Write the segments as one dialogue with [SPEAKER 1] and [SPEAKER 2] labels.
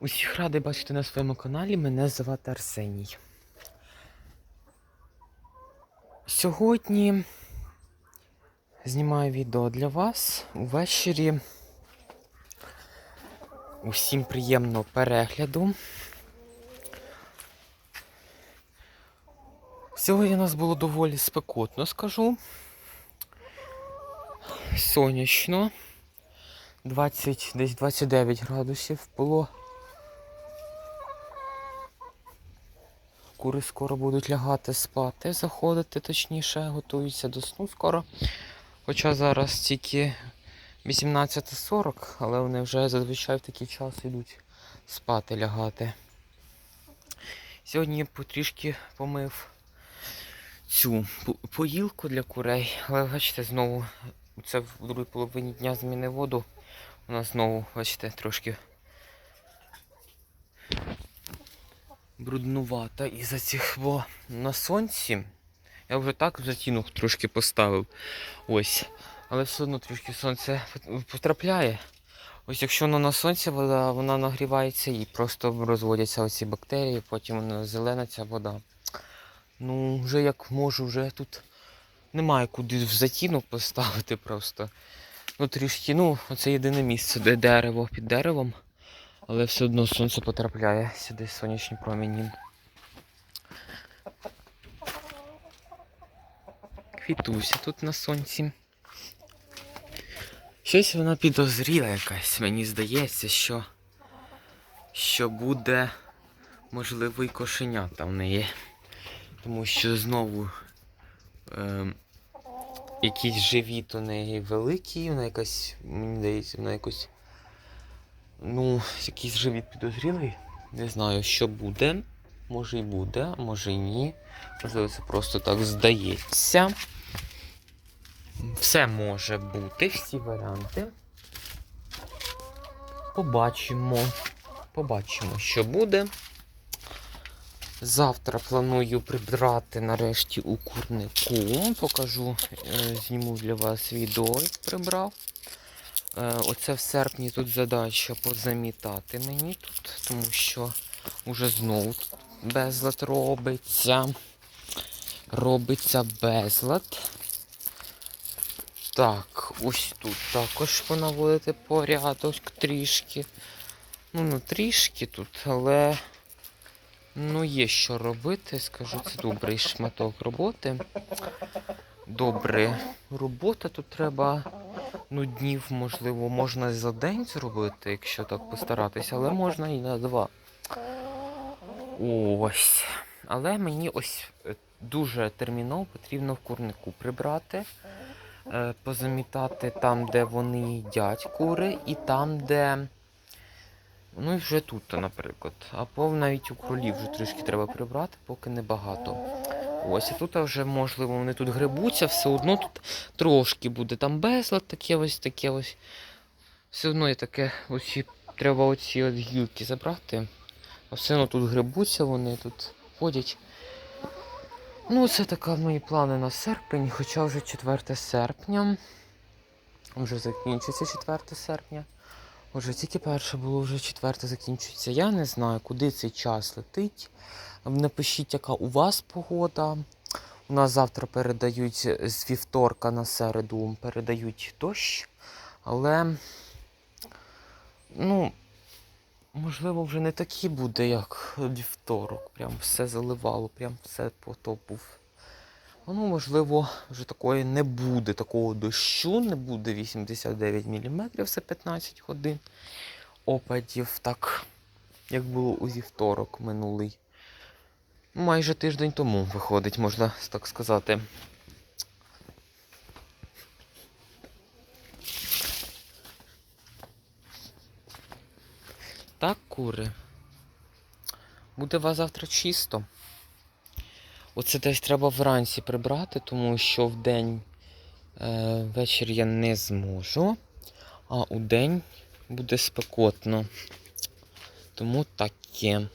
[SPEAKER 1] Усіх радий бачити на своєму каналі. Мене звати Арсеній. Сьогодні знімаю відео для вас увечері. Усім приємного перегляду. Сьогодні у нас було доволі спекотно, скажу. Сонячно. 20, десь 29 градусів було. Кури скоро будуть лягати спати, заходити, точніше, готуються до сну скоро. Хоча зараз тільки 18.40, але вони вже зазвичай в такий час йдуть спати лягати. Сьогодні потрішки помив цю поїлку для курей, але бачите, знову це в другій половині дня змінив воду. У нас знову, бачите, трошки бруднувата із-за цих, бо на сонці я вже так затінок трошки поставив. Ось. Але все одно трішки сонце потрапляє. Ось якщо вона на сонці вода, вона нагрівається і просто розводяться оці бактерії, потім вона зелена ця вода. Ну, вже як можу, вже тут немає куди в затінок поставити просто. Ну, трішки, ну, оце єдине місце, де дерево під деревом, але все одно сонце потрапляє сюди сонячні промені. Квітуся тут на сонці. Щось вона підозріла якась, мені здається, що, що буде можливо і кошенята в неї. Тому що знову ем, якийсь живіт у неї великий, вона якась, мені здається, вона якось. Ну, якийсь живіт підозрілий. Не знаю, що буде. Може і буде, а може і ні. Можливо, це просто так здається. Все може бути, всі варіанти. Побачимо. Побачимо, що буде. Завтра планую прибрати нарешті у курнику. Покажу, е, зніму для вас відео, як прибрав. Е, Оце в серпні тут задача позамітати мені тут, тому що вже знову безлад робиться. Робиться безлад. Так, ось тут також понаводити порядок трішки. Ну, не трішки тут, але ну є що робити, скажу, це добрий шматок роботи. Добре, робота тут треба, ну, днів, можливо, можна за день зробити, якщо так постаратися, але можна і на два. Ось. Але мені ось е, дуже терміново потрібно в курнику прибрати, е, позамітати там, де вони їдять кури, і там, де. Ну і вже тут, наприклад. Або навіть у кролів вже трішки треба прибрати, поки небагато. Ось, і тут вже, можливо, вони тут грибуться, все одно тут трошки буде там безлад, таке ось, таке ось. Все одно є таке, ось треба оці от гілки забрати. А все одно тут грибуться, вони тут ходять. Ну, це така мої плани на серпень, хоча вже 4 серпня. Вже закінчиться 4 серпня. Уже тільки перше було, вже четверте закінчується. Я не знаю, куди цей час летить. Напишіть, яка у вас погода. У нас завтра передають з вівторка на середу передають дощ. Але, ну, можливо, вже не такий буде, як вівторок. Прям все заливало, прям все потопув. Ну, можливо, вже такої не буде, такого дощу, не буде 89 мм за 15 годин опадів, так як було у вівторок минулий. Майже тиждень тому виходить, можна так сказати. Так, кури. Буде у вас завтра чисто. Оце десь треба вранці прибрати, тому що в день е, вечір я не зможу, а у день буде спекотно. Тому таке.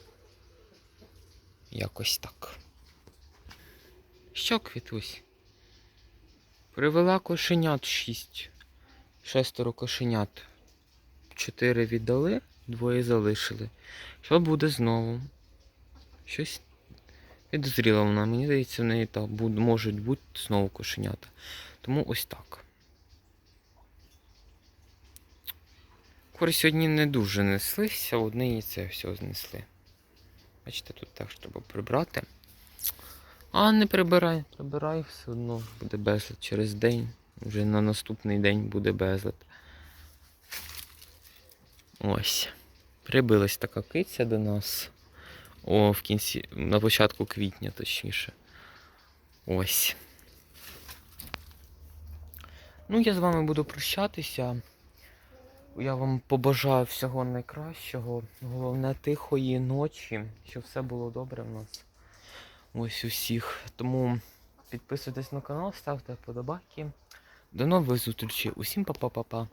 [SPEAKER 1] Якось так. Що, Квітусь? Привела кошенят шість. Шестеро кошенят. Чотири віддали. двоє залишили. Що буде знову? Щось підозріла вона. Мені здається, в неї так можуть бути знову кошенята. Тому ось так. Кури сьогодні не дуже неслися, одне яйце все знесли. Бачите, тут теж треба прибрати. А не прибирай, прибирай, все одно буде безлад через день. Вже на наступний день буде безлад. Ось. Прибилась така киця до нас. О, в кінці, на початку квітня, точніше. Ось. Ну, я з вами буду прощатися. Я вам побажаю всього найкращого. Головне тихої ночі, щоб все було добре в нас. Ось усіх. Тому підписуйтесь на канал, ставте вподобайки. До нових зустрічей. Усім па-па-па-па.